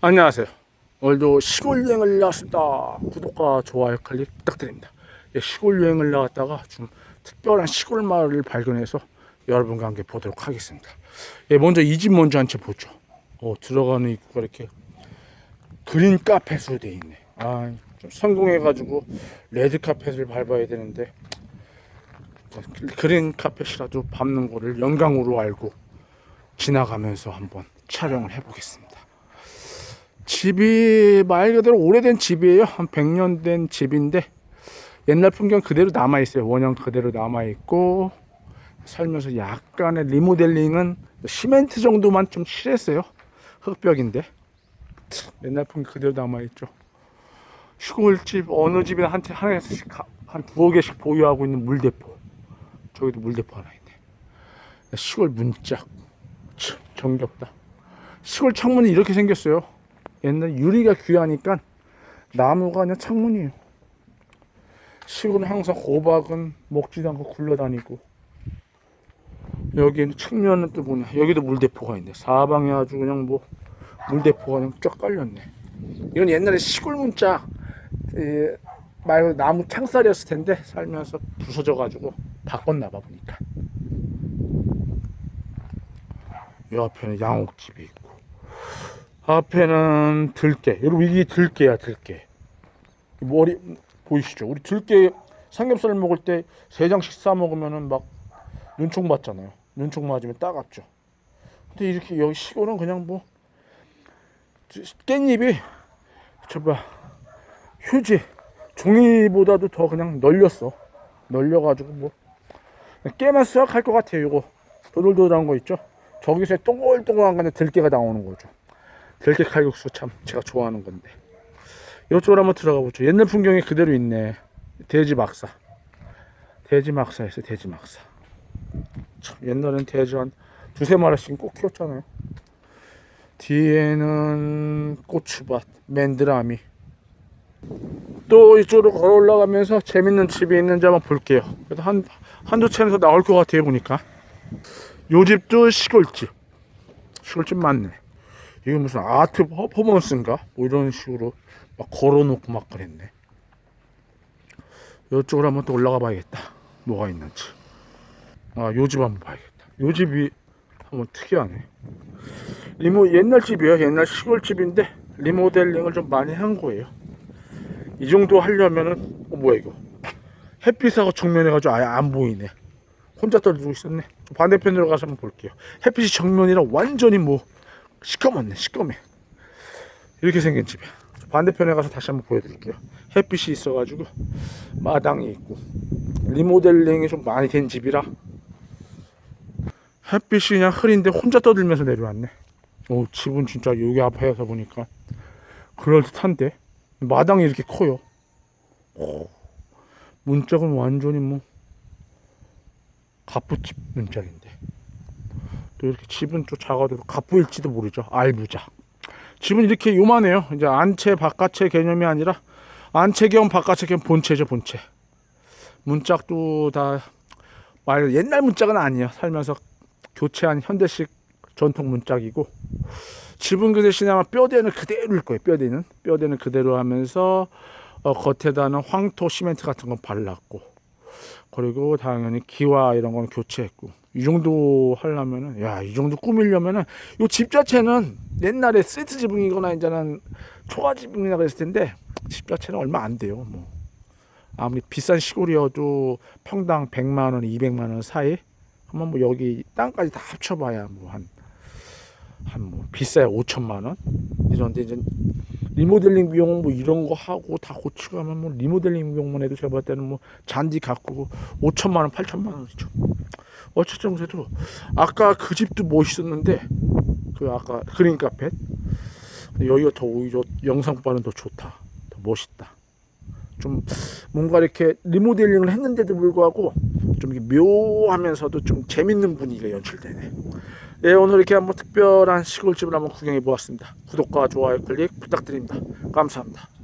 안녕하세요. 오늘도 시골 여행을 나왔습니다. 구독과 좋아요 클릭 부탁드립니다. 예, 시골 여행을 나왔다가 좀 특별한 시골 마을을 발견해서 여러분과 함께 보도록 하겠습니다. 예, 먼저 이 집 먼저 한 채 보죠. 어, 들어가는 입구가 이렇게 그린 카펫으로 돼 있네. 아, 좀 성공해가지고 레드 카펫을 밟아야 되는데 그린 카펫이라도 밟는 거를 영광으로 알고 지나가면서 한번 촬영을 해보겠습니다. 집이 말 그대로 오래된 집이에요. 한 100년 된 집인데 옛날 풍경 그대로 남아 있어요. 원형 그대로 남아 있고 살면서 약간의 리모델링은 시멘트 정도만 좀 칠했어요. 흙벽인데 옛날 풍경 그대로 남아 있죠. 시골집 어느 집이나 한, 하나씩 한 두어 개씩 보유하고 있는 물대포. 저기도 물대포 하나 있네. 시골 문짝. 참 정겹다. 시골 창문이 이렇게 생겼어요. 옛날 유리가 귀하니까 나무가 그냥 창문이에요. 시골은 항상 호박은 먹지도 않고 굴러다니고. 여기는 측면은 또 뭐냐. 여기도 물대포가 있네. 사방에 아주 그냥 뭐 물대포가 그냥 쫙 깔렸네. 이건 옛날에 시골 문자 예, 말고 나무 창살이었을 텐데 살면서 부서져 가지고 바꿨나 봐 보니까. 이 앞에는 양옥집이 있고 앞에는 들깨. 여러분 이게 들깨야 들깨. 머리 보이시죠? 우리 들깨 삼겹살 먹을 때 세 장씩 싸 먹으면은 막 눈총 맞잖아요. 눈총 맞으면 따갑죠. 근데 이렇게 여기 시골은 그냥 뭐 깻잎이 저봐 휴지 종이보다도 더 그냥 널렸어. 널려가지고 뭐 깨만 쓱 할 것 같아요. 이거 도돌도돌한 거 있죠? 저기서 동글동글한 건데 들깨가 나오는 거죠. 들깨 칼국수 참 제가 좋아하는 건데. 이쪽으로 한번 들어가 보죠. 옛날 풍경이 그대로 있네. 돼지 막사. 돼지 막사에서 돼지 막사. 참 옛날엔 돼지 한 두세 마리씩 꼭 키웠잖아요. 뒤에는 고추밭 맨드라미. 또 이쪽으로 걸어 올라가면서 재밌는 집이 있는지 한번 볼게요. 그래도 한 한두 채에서 나올 것 같아요 보니까. 요 집도 시골집. 시골집 맞네 이게 무슨 아트 퍼포먼스인가? 뭐 이런 식으로 막 걸어놓고 막 그랬네. 이쪽으로 한번 또 올라가 봐야겠다. 뭐가 있는지. 아, 요 집 한번 봐야겠다. 요 집이 한번 특이하네. 리모 옛날 집이에요. 옛날 시골 집인데 리모델링을 좀 많이 한 거예요. 이 정도 하려면은 어, 뭐야 이거? 햇빛하고 정면해가지고 아예 안 보이네. 혼자 떨어지고 있었네. 반대편으로 가서 한번 볼게요. 햇빛이 정면이라 완전히 뭐 시꺼멓네 시꺼매. 이렇게 생긴 집이야. 반대편에 가서 다시 한번 보여드릴게요. 햇빛이 있어가지고 마당이 있고 리모델링이 좀 많이 된 집이라 햇빛이 그냥 흐린데 혼자 떠들면서 내려왔네. 오 집은 진짜 여기 앞에서 보니까 그럴듯한데 마당이 이렇게 커요. 오, 문짝은 완전히 뭐 갑부집 문짝인데 또 이렇게 집은 또 작아도 갑부일지도 모르죠. 알부자. 집은 이렇게 요만해요. 이제 안채 바깥채 개념이 아니라 안채 겸 바깥채 겸 본체죠 본체. 문짝도 다 말 옛날 문짝은 아니에요. 살면서 교체한 현대식 전통 문짝이고 집은 그 대신에 아마 뼈대는 그대로일 거예요. 뼈대는 뼈대는 그대로 하면서 어, 겉에다는 황토 시멘트 같은 건 발랐고 그리고 당연히 기와 이런 건 교체했고 이 정도 하려면은 야 이 정도 꾸미려면은 요 집 자체는 옛날에 세트 지붕이거나 이제는 초가 지붕이나 그랬을 텐데 집 자체는 얼마 안 돼요 뭐. 아무리 비싼 시골이어도 평당 100만 원 200만 원 사이 한번 뭐 여기 땅까지 다 합쳐봐야 뭐 한 한뭐 비싸야 5천만 원? 이런데 이제 리모델링 비용은 뭐 이런 거 하고 다 고치고 하면 뭐 리모델링 비용만 해도 제가 봤을 때는 뭐 잔디 가꾸고 5천만 원 8천만 원이죠. 어쨌든 그래도 아까 그 집도 멋있었는데 그 아까 그린 카펫. 근데 여기가 더 오히려 영상과는 더 좋다. 더 멋있다 좀 뭔가 이렇게 리모델링을 했는데도 불구하고 좀 묘하면서도 좀 재밌는 분위기가 연출되네. 예 오늘 이렇게 한번 특별한 시골집을 한번 구경해 보았습니다. 구독과 좋아요 클릭 부탁드립니다. 감사합니다